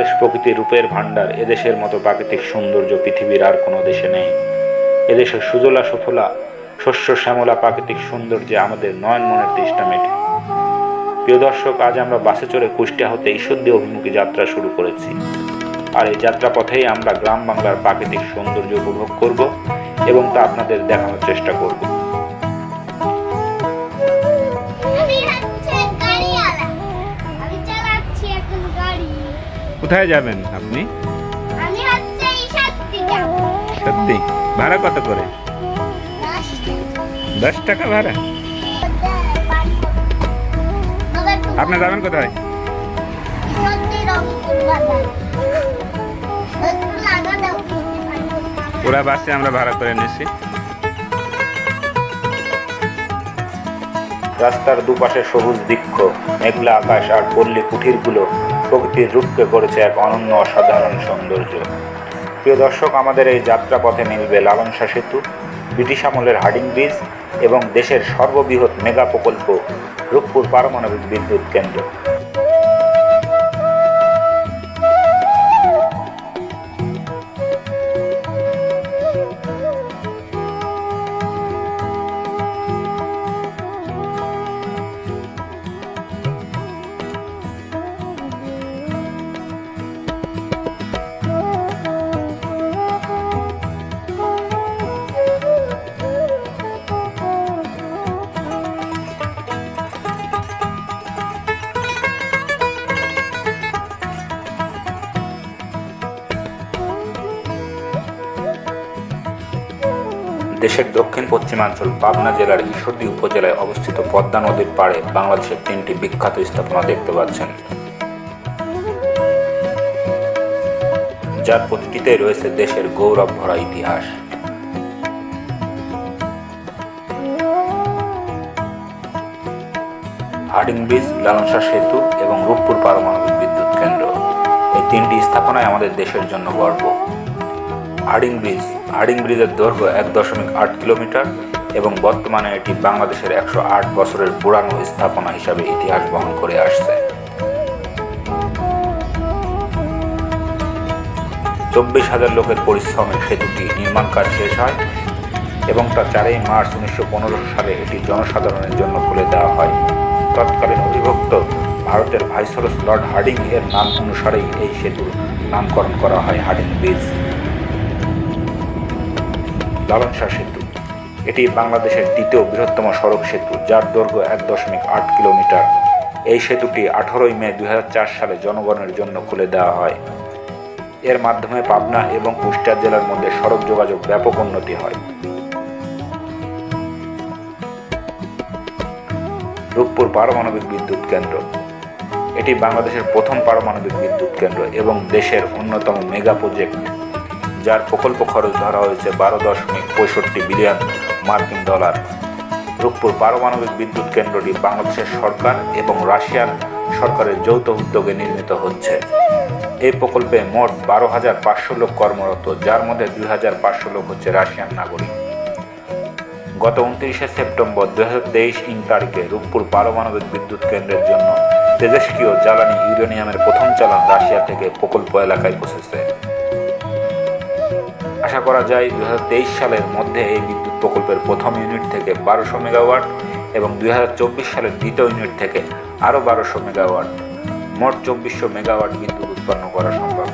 বাংলাদেশ প্রকৃতির রূপের ভাণ্ডার, এদেশের মতো প্রাকৃতিক সৌন্দর্য পৃথিবীর আর কোনো দেশে নেই। এদেশের সুজলা সুফলা, শস্য শ্যামলা প্রাকৃতিক সৌন্দর্যে আমাদের নয়ন মনের তৃষ্ণা মেটে। প্রিয় দর্শক, আজ আমরা বাসে চড়ে কুষ্টিয়া হতে ঈশ্বরদী অভিমুখী যাত্রা শুরু করেছি। আর এই যাত্রা পথেই আমরা গ্রাম বাংলার প্রাকৃতিক সৌন্দর্য উপভোগ করব এবং তা আপনাদের দেখানোর চেষ্টা করব। কোথায় যাবেন আপনি? আমি হচ্ছে সত্যি? ভাড়া কত করে? দশ টাকা। ভাড়া? আপনি যাবেন কোথায়? পুরা বাসে আমরা ভাড়া করে নিয়েছি রাস্তার দুপাশে সবুজ বৃক্ষ মেঘলা আকাশ আর পল্লী কুঠিরগুলো। প্রকৃতির রূপকে করেছে এক অনন্য অসাধারণ সৌন্দর্য। প্রিয় দর্শক, আমাদের এই যাত্রাপথে মিলবে লালনসা সেতু, ব্রিটিশ আমলের হার্ডিং ব্রিজ এবং দেশের সর্ববৃহৎ মেগা প্রকল্প রূপপুর পারমাণবিক বিদ্যুৎ কেন্দ্র। দেশের দক্ষিণ পশ্চিমাঞ্চল পাবনা জেলার ঈশ্বরদী উপজেলায় অবস্থিত পদ্মা নদীর পাড়ে বাংলাদেশের তিনটি বিখ্যাত স্থাপনা দেখতে পাচ্ছেন। যার প্রতিটিতে রয়েছে দেশের গৌরব ভরা ইতিহাস। হার্ডিং ব্রিজ, লালনসা সেতু এবং রূপপুর পারমাণবিক বিদ্যুৎ কেন্দ্র। এই তিনটি স্থাপনায় আমাদের দেশের জন্য গর্ব। Herding bridge. হার্ডিং ব্রিজের দৈর্ঘ্য এক দশমিক আট কিলোমিটার এবং বর্তমানে এটি বাংলাদেশের একশো আট বছরের পুরানো স্থাপনা হিসাবে ইতিহাস বহন করে আসছে। চব্বিশ হাজার লোকের পরিশ্রমে সেতুটি নির্মাণ কাজ শেষ হয় এবং তা চারই মার্চ উনিশশো পনেরো সালে এটি জনসাধারণের জন্য খুলে দেওয়া হয়। তৎকালীন অধিভুক্ত ভারতের ভাইসরস লর্ড হার্ডিং এর নাম অনুসারেই এই সেতুর নামকরণ করা হয় হার্ডিং ব্রিজ। লালনসা সেতু। এটি বাংলাদেশের দ্বিতীয় বৃহত্তম সড়ক সেতু, যার দৈর্ঘ্য এক দশমিক আট কিলোমিটার। এই সেতুটি আঠারোই মে দু হাজার চার সালে জনগণের জন্য খুলে দেওয়া হয়। এর মাধ্যমে পাবনা এবং কুষ্টিয়া জেলার মধ্যে সড়ক যোগাযোগ ব্যাপক উন্নতি হয়। রূপপুর পারমাণবিক বিদ্যুৎ কেন্দ্র। এটি বাংলাদেশের প্রথম পারমাণবিক বিদ্যুৎ কেন্দ্র এবং দেশের অন্যতম মেগা প্রজেক্ট। যার প্রকল্প খরচ ধরা হয়েছে বারো দশমিক পঁয়ষট্টি বিলিয়ন মার্কিন ডলার। রূপপুর পারমাণবিক বিদ্যুৎ কেন্দ্রটি বাংলাদেশের সরকার এবং রাশিয়ান সরকারের যৌথ উদ্যোগে নির্মিত হচ্ছে। এই প্রকল্পে মোট বারো হাজার পাঁচশো লোক কর্মরত, যার মধ্যে দুই হাজার পাঁচশো লোক হচ্ছে রাশিয়ান নাগরিক। গত উনত্রিশে সেপ্টেম্বর দুই হাজার তেইশ ইং তারিখে রূপপুর পারমাণবিক বিদ্যুৎ কেন্দ্রের জন্য তেজস্ক্রিয় জ্বালানি ইউরেনিয়ামের প্রথম চালান রাশিয়া থেকে প্রকল্প এলাকায় পৌঁছেছে। আশা করা যায় দু হাজার তেইশ সালের মধ্যে এই বিদ্যুৎ প্রকল্পের প্রথম ইউনিট থেকে বারোশো মেগাওয়াট এবং দু হাজার চব্বিশ সালের দ্বিতীয় ইউনিট থেকে আরও বারোশো মেগাওয়াট। মোট চব্বিশশো মেগাওয়াট বিদ্যুৎ উৎপন্ন করা সম্ভব